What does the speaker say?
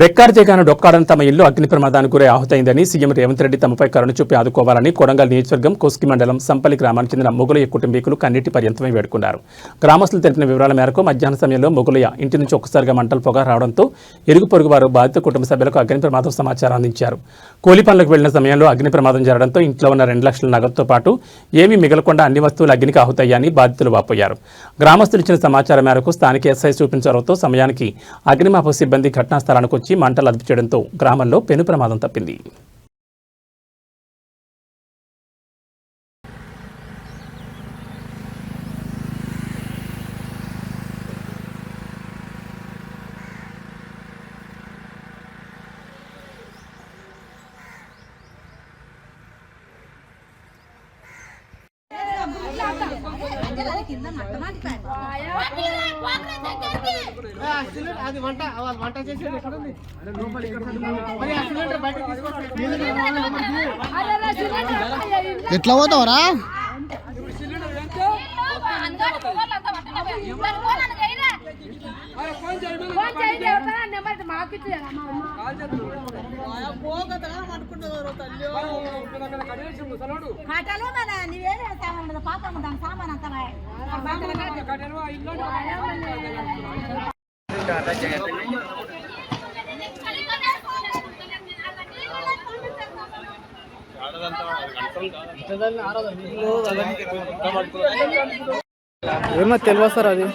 రెక్కార్ జగాను డొక్కాడని తమ ఇల్లు అగ్ని ప్రమాదానికి గురై ఆహుతైందని సీఎం రేవంత్ రెడ్డి తమపై కరుణ చూపి ఆదుకోవాలని కొడంగల్ నియోజకవర్గం కోస్కి మండలం సంపల్లి గ్రామానికి చెందిన మొగులయ్య కుటుంబీకులు కన్నీటి పర్యంతమై వేడుకున్నారు. గ్రామస్తులు తెలిపిన వివరాల మేరకు మధ్యాహ్న సమయంలో మొగులయ్య ఇంటి నుంచి ఒక్కసారిగా మంటలు పొగ రావడంతో ఇరుగు పొరుగు వారు బాధిత కుటుంబ సభ్యులకు అగ్ని ప్రమాదం సమాచారం అందించారు. కూలి పనులకు వెళ్ళిన సమయంలో అగ్ని ప్రమాదం జరగడంతో ఇంట్లో ఉన్న రెండు లక్షల నగదుతో పాటు ఏమీ మిగలకుండా అన్ని వస్తువులు అగ్నికి ఆహుతయ్యాని బాధితులు వాపోయారు. గ్రామస్తులు ఇచ్చిన సమాచారం మేరకు స్థానిక ఎస్ఐ చూపించడంతో సమయానికి అగ్నిమాపక సిబ్బంది ఘటనా స్థలానికి వచ్చి మంటలు అదుపు చేయడంతో గ్రామంలో పెను ప్రమాదం తప్పింది. ఆ సిలిండర్ అది వంట వంట చేసి ఎక్కడ ఉంది మరి ఆ సిలిండర్ బయటకు తీసుకొస్తే ఎట్లా పోతావరా నీవేరే సామాన్ పాప దాని సామాన్ అంతా ఏమో తెలియదు సార్ అది.